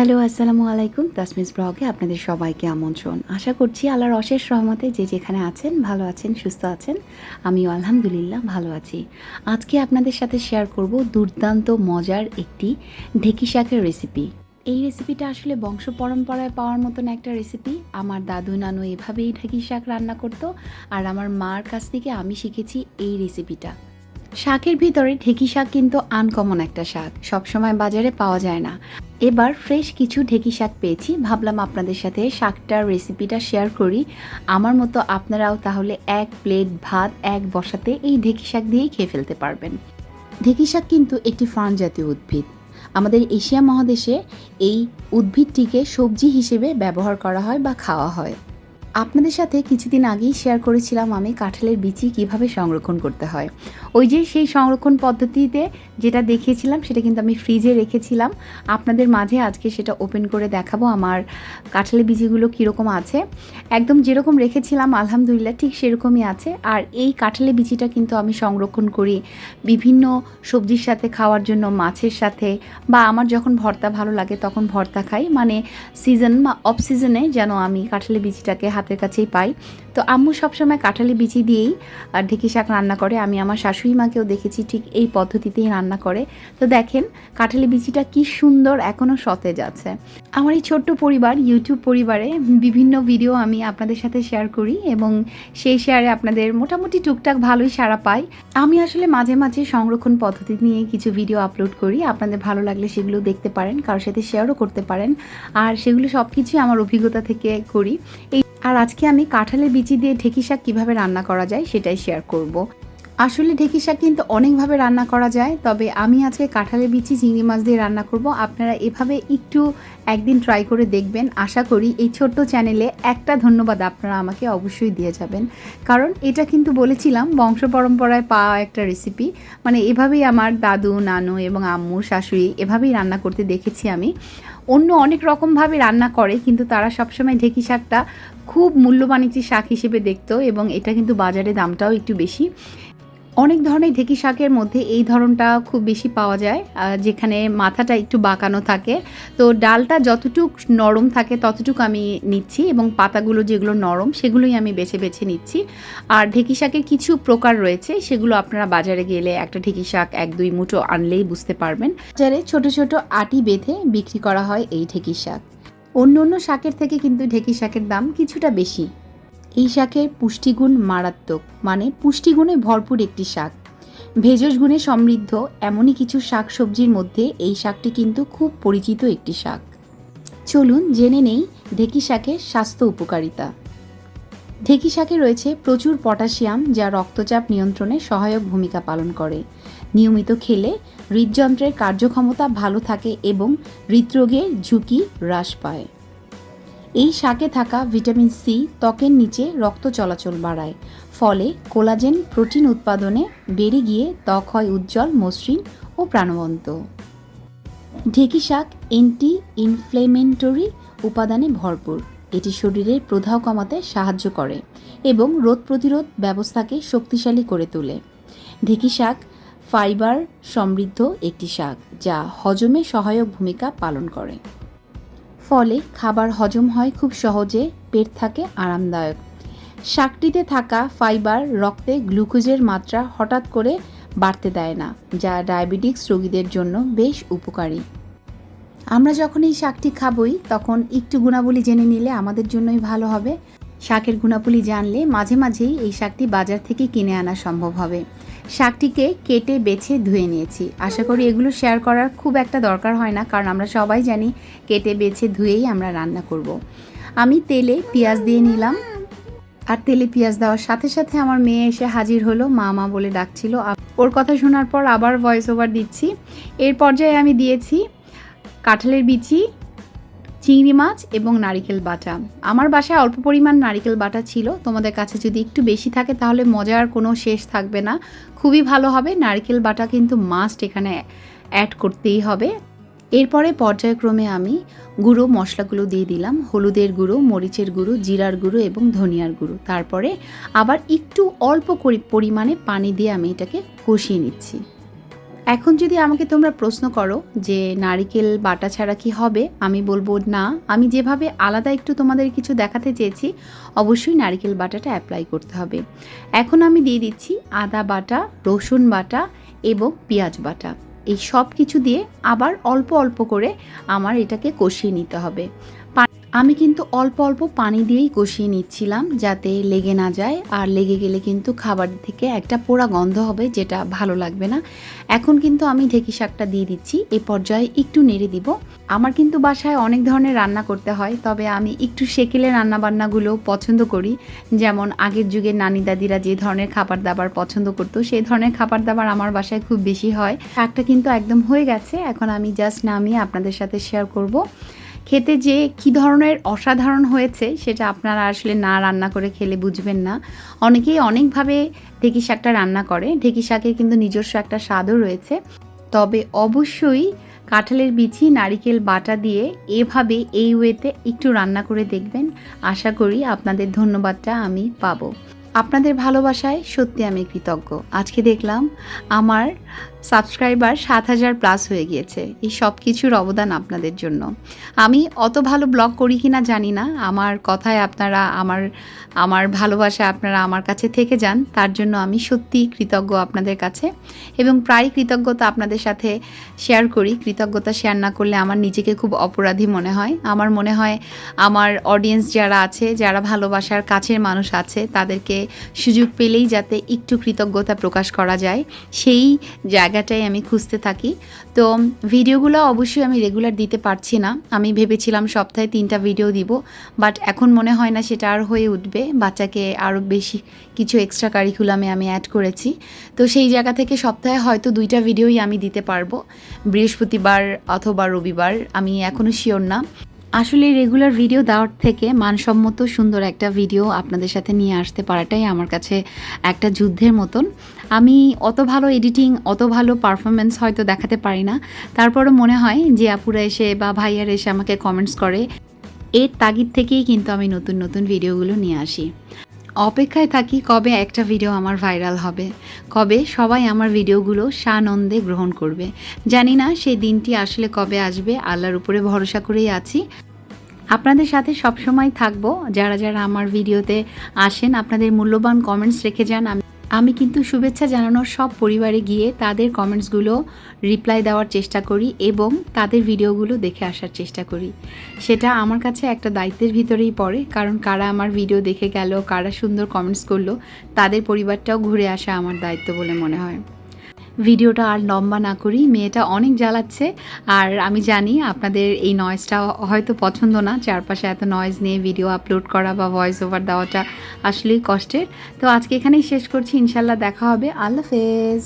Hello, আসসালামু আলাইকুম। তাসমিস ব্লগে আপনাদের সবাইকে আমন্ত্রণ। আশা করছি আল্লাহর অশেষ রহমতে যে যেখানে আছেন, ভালো আছেন, সুস্থ আছেন, আমিও আলহামদুলিল্লাহ ভালো আছি। আজকে আপনাদের সাথে শেয়ার করব দুর্দান্ত, মজার একটি ঢেকি শাকের রেসিপি এই রেসিপিটা আসলে বংশ পরম্পরায় পাওয়ার মতন একটা রেসিপি আমার দাদু, নানু এভাবেই ঢেকি শাক রান্না করতো, আর আমার মার কাছ থেকে আমি শিখেছি এই রেসিপিটা শাকের ভিতরে ঢেকি শাক কিন্তু আনকমন একটা শাক। সবসময় বাজারে পাওয়া যায় না। এবার ফ্রেশ কিছু ঢেকি শাক পেয়েছি। ভাবলাম আপনাদের সাথে শাকটার রেসিপিটা শেয়ার করি। আমার মতো আপনারাও তাহলে এক প্লেট ভাত এক বসাতে এই ঢেকি শাক দিয়েই খেয়ে ফেলতে পারবেন। ঢেকি শাক কিন্তু একটি ফার্ন জাতীয় উদ্ভিদ। আমাদের এশিয়া মহাদেশে এই উদ্ভিদটিকে সবজি হিসেবে ব্যবহার করা হয় বা খাওয়া হয়। আপনাদের সাথে কিছুদিন আগেই শেয়ার করেছিলাম আমি কাঁঠালের বিচি কীভাবে সংরক্ষণ করতে হয়। ওই যে সেই সংরক্ষণ পদ্ধতিতে যেটা দেখিয়েছিলাম, সেটা কিন্তু আমি ফ্রিজে রেখেছিলাম। আপনাদের মাঝে আজকে সেটা ওপেন করে দেখাবো আমার কাঁঠালের বিচিগুলো কীরকম আছে। একদম যেরকম রেখেছিলাম, আলহামদুলিল্লাহ ঠিক সেরকমই আছে। আর এই কাঁঠালের বিচিটা কিন্তু আমি সংরক্ষণ করি বিভিন্ন সবজির সাথে, খাওয়ার জন্য, মাছের সাথে বা আমার যখন ভর্তা ভালো লাগে তখন ভর্তা খাই। মানে সিজন বা অফ সিজনে যেন আমি কাঁঠালি বিচিটাকে হাতের কাছেই পাই। তো আম্মু সবসময় কাঁঠালি বিচি দিয়েই ঢেকি শাক রান্না করে। আমি আমার শাশুড়ি মাকেও দেখেছি ঠিক এই পদ্ধতিতেই রান্না করে। তো দেখেন, কাঁঠালি বিচিটা কি সুন্দর এখনও সতেজ আছে। আমার এই ছোট্ট পরিবার ইউটিউব পরিবারে বিভিন্ন ভিডিও আমি আপনাদের সাথে শেয়ার করি এবং সেই শেয়ারে আপনাদের মোটামুটি টুকটাক ভালোই সাড়া পাই। আমি আসলে মাঝে মাঝে সংরক্ষণ পদ্ধতি নিয়ে কিছু ভিডিও আপলোড করি। আপনাদের ভালো লাগলে সেগুলো দেখতে পারেন, কারোর সাথে শেয়ারও করতে পারেন। আর সেগুলো সব কিছুই আমার অভিজ্ঞতা থেকে করি। এই আর আজকে আমি কাঁঠালের বিচি দিয়ে ঢেকি শাক কীভাবে রান্না করা যায় সেটাই শেয়ার করব। আসলে ঢেকি শাক কিন্তু অনেকভাবে রান্না করা যায়, তবে আমি আজকে কাঁঠালের বিচি, চিংড়ি মাছ দিয়ে রান্না করব। আপনারা এভাবে একটু একদিন ট্রাই করে দেখবেন। আশা করি এই ছোট্ট চ্যানেলে একটা ধন্যবাদ আপনারা আমাকে অবশ্যই দিয়ে যাবেন। কারণ এটা কিন্তু বলেছিলাম, বংশ পরম্পরায় পাওয়া একটা রেসিপি মানে এভাবেই আমার দাদু, নানু এবং আম্মু, শাশুড়ি এভাবেই রান্না করতে দেখেছি আমি। অন্য অনেক রকমভাবে রান্না করে, কিন্তু তারা সবসময় ঢেকি শাকটা খুব মূল্যবান একটি শাক হিসেবে দেখতো এবং এটা কিন্তু বাজারে দামটাও একটু বেশি। অনেক ধরনের ঢেকি শাকের মধ্যে এই ধরনটা খুব বেশি পাওয়া যায় যেখানে মাথাটা একটু বাঁকানো থাকে। তো ডালটা যতটুক নরম থাকে ততটুক আমি নিচ্ছি এবং পাতাগুলো যেগুলো নরম সেগুলোই আমি বেছে বেছে নিচ্ছি। আর ঢেকি শাকের কিছু প্রকার রয়েছে, সেগুলো আপনারা বাজারে গেলে একটা ঢেকি শাক এক দুই মুঠো আনলেই বুঝতে পারবেন। বাজারে ছোট ছোট আটি বেঁধে বিক্রি করা হয় এই ঢেকি শাক। অন্য অন্য শাকের থেকে কিন্তু ঢেকি শাকের দাম কিছুটা বেশি। এই শাকের পুষ্টিগুণ মারাত্মক মানে পুষ্টিগুণে ভরপুর একটি শাক। ভেষজ গুণে সমৃদ্ধ এমনই কিছু শাক সবজির মধ্যে এই শাকটি কিন্তু খুব পরিচিত একটি শাক। চলুন জেনে নেই ঢেকি শাকের স্বাস্থ্য উপকারিতা। ঢেকি শাকে রয়েছে প্রচুর পটাশিয়াম, যা রক্তচাপ নিয়ন্ত্রণে সহায়ক ভূমিকা পালন করে। নিয়মিত খেলে হৃদযন্ত্রের কার্যক্ষমতা ভালো থাকে এবং হৃদরোগের ঝুঁকি হ্রাস পায়। এই শাকে থাকা ভিটামিন সি ত্বকের নিচে রক্ত চলাচল বাড়ায়। ফলে কোলাজেন প্রোটিন উৎপাদনে বেড়ে গিয়ে ত্বক হয় উজ্জ্বল, মসৃণ ও প্রাণবন্ত। ঢেকি শাক অ্যান্টি ইনফ্লেমেন্টরি উপাদানে ভরপুর। এটি শরীরের প্রদাহ কমাতে সাহায্য করে এবং রোগ প্রতিরোধ ব্যবস্থাকে শক্তিশালী করে তোলে। ঢেকি শাক ফাইবার সমৃদ্ধ একটি শাক, যা হজমে সহায়ক ভূমিকা পালন করে। ফলে খাবার হজম হয় খুব সহজে, পেট থাকে আরামদায়ক। শাকটিতে থাকা ফাইবার রক্তে গ্লুকোজের মাত্রা হঠাৎ করে বাড়তে দেয় না, যা ডায়াবেটিক্স রোগীদের জন্য বেশ উপকারী। আমরা যখন এই শাকটি খাবই, তখন একটু গুণাবলী জেনে নিলে আমাদের জন্যই ভালো হবে। শাকের গুণাবলী জানলে মাঝে মাঝেই এই শাকটি বাজার থেকে কিনে আনা সম্ভব হবে। শাকটিকে কেটে বেছে ধুয়ে নিয়েছি। আশা করি এগুলো শেয়ার করার খুব একটা দরকার হয় না, কারণ আমরা সবাই জানি কেটে বেছে ধুয়েই আমরা রান্না করব। আমি তেলে পেঁয়াজ দিয়ে নিলাম। আর তেলে পেঁয়াজ দেওয়ার সাথে সাথে আমার মেয়ে এসে হাজির হলো মা মা বলে ডাকছিল। ওর কথা শোনার পর আবার ভয়েস ওভার দিচ্ছি। এর পর্যায়ে আমি দিয়েছি কাঁঠালের বিচি চিংড়ি মাছ এবং নারিকেল বাটা। আমার বাসায় অল্প পরিমাণ নারিকেল বাটা ছিল। তোমাদের কাছে যদি একটু বেশি থাকে তাহলে মজার কোনো শেষ থাকবে না। খুবই ভালো হবে। নারকেল বাটা কিন্তু মাস্ট এখানে অ্যাড করতেই হবে। এরপরে পর্যায়ক্রমে আমি গুঁড়ো মশলাগুলো দিয়ে দিলাম। হলুদের গুঁড়ো, মরিচের গুঁড়ো, জিরার গুঁড়ো এবং ধনিয়ার গুঁড়ো। তারপরে আবার একটু অল্প পরিমাণে পানি দিয়ে আমি এটাকে কষিয়ে নিচ্ছি। এখন যদি আমাকে তোমরা প্রশ্ন করো যে নারিকেল বাটা ছাড়া কি হবে, আমি বলব না। আমি যেভাবে আলাদা একটু তোমাদের কিছু দেখাতে চেয়েছি, অবশ্যই নারিকেল বাটাটা অ্যাপ্লাই করতে হবে। এখন আমি দিয়ে দিচ্ছি আদা বাটা, রসুন বাটা এবং পেঁয়াজ বাটা। এই সব কিছু দিয়ে আবার অল্প অল্প করে আমার এটাকে কষিয়ে নিতে হবে। আমি কিন্তু অল্প অল্প পানি দিয়েই কষিয়ে নিচ্ছিলাম যাতে লেগে না যায়। আর লেগে গেলে কিন্তু খাবার থেকে একটা পোড়া গন্ধ হবে যেটা ভালো লাগবে না। এখন কিন্তু আমি ঢেকি শাকটা দিয়ে দিচ্ছি। এ পর্যায়ে একটু নেড়ে দিব। আমার কিন্তু বাসায় অনেক ধরনের রান্না করতে হয়, তবে আমি একটু সেকেলে রান্না বান্নাগুলো পছন্দ করি। যেমন আগের যুগের নানি দাদিরা যে ধরনের খাবার দাবার পছন্দ করতো, সেই ধরনের খাবার দাবার আমার বাসায় খুব বেশি হয়। শাকটা কিন্তু একদম হয়ে গেছে। এখন আমি জাস্ট নামিয়ে আপনাদের সাথে শেয়ার করব। খেতে যে কী ধরনের অসাধারণ হয়েছে, সেটা আপনারা আসলে না রান্না করে খেলে বুঝবেন না। অনেকেই অনেকভাবে ঢেকি শাকটা রান্না করে। ঢেকি শাকের কিন্তু নিজস্ব একটা স্বাদও রয়েছে। তবে অবশ্যই কাঁঠালের বিচি, নারিকেল বাটা দিয়ে এভাবে এই ওয়েতে একটু রান্না করে দেখবেন। আশা করি আপনাদের ধন্যবাদটা আমি পাবো। আপনাদের ভালোবাসায় সত্যি আমি কৃতজ্ঞ। আজকে দেখলাম আমার সাবস্ক্রাইবার সাত হাজার প্লাস হয়ে গিয়েছে। এই সব কিছুর অবদান আপনাদের জন্য। আমি অত ভালো ব্লগ করি কি না জানি না। আমার কথায় আপনারা, আমার আমার ভালোবাসা আপনারা আমার কাছে থেকে যান। তার জন্য আমি সত্যি কৃতজ্ঞ আপনাদের কাছে। এবং প্রায় কৃতজ্ঞতা আপনাদের সাথে শেয়ার করি। কৃতজ্ঞতা শেয়ার না করলে আমার নিজেকে খুব অপরাধী মনে হয়। আমার মনে হয়, আমার অডিয়েন্স যারা আছে, যারা ভালোবাসার কাছের মানুষ আছে, তাদেরকে সুযোগ পেলেই যাতে একটু কৃতজ্ঞতা প্রকাশ করা যায়। সেই জায়গাটাই আমি খুঁজতে থাকি। তো ভিডিওগুলো অবশ্যই আমি রেগুলার দিতে পারছি না। আমি ভেবেছিলাম সপ্তাহে তিনটা ভিডিও দিব বাট এখন মনে হয় না সেটা আর হয়ে উঠবে। বাচ্চাকে আরও বেশি কিছু এক্সট্রা কারিকুলামে আমি অ্যাড করেছি। তো সেই জায়গা থেকে সপ্তাহে হয়তো দুইটা ভিডিওই আমি দিতে পারব। বৃহস্পতিবার অথবা রবিবার, আমি এখনও শিওর না। আসলে রেগুলার ভিডিও দেওয়ার থেকে মানসম্মত সুন্দর একটা ভিডিও আপনাদের সাথে নিয়ে আসতে পারাটাই আমার কাছে একটা যুদ্ধের মতন। আমি অত ভালো এডিটিং অত ভালো পারফরমেন্স হয়তো দেখাতে পারি না। তারপরও মনে হয় যে আপুরা এসে বা ভাইয়ার এসে আমাকে কমেন্টস করে। এর তাগিদ থেকেই কিন্তু আমি নতুন নতুন ভিডিওগুলো নিয়ে আসি। অপেক্ষায় থাকি কবে একটা ভিডিও আমার ভাইরাল হবে। কবে সবাই আমার ভিডিওগুলো সানন্দে গ্রহণ করবে। জানি না সেই দিনটি আসলে কবে আসবে, আল্লাহর উপরে ভরসা করেই আছি। আপনাদের সাথে সবসময় থাকব। যারা যারা আমার ভিডিওতে আসেন, আপনাদের মূল্যবান কমেন্টস রেখে যান, আমি আমি কিন্তু শুভেচ্ছা জানানোর সব পরিবারে গিয়ে তাদের কমেন্টসগুলো রিপ্লাই দেওয়ার চেষ্টা করি এবং তাদের ভিডিওগুলো দেখে আসার চেষ্টা করি। সেটা আমার কাছে একটা দায়িত্বের ভিতরেই পড়ে, কারণ কারা আমার ভিডিও দেখে গেল, কারা সুন্দর কমেন্টস করল, তাদের পরিবারটাও ঘুরে আসা আমার দায়িত্ব বলে মনে হয়। ভিডিওটা আর লম্বা না করি, মেয়েটা অনেক জ্বালাচ্ছে। আর আমি জানি আপনাদের এই নয়েজটা হয়তো পছন্দ না, চারপাশে এত নয়েজ নিয়ে ভিডিও আপলোড করা বা ভয়েস ওভার দেওয়াটা আসলেই কষ্টের। তো আজকে এখানেই শেষ করছি, ইনশাল্লাহ দেখা হবে। আল্লাহ হাফেজ।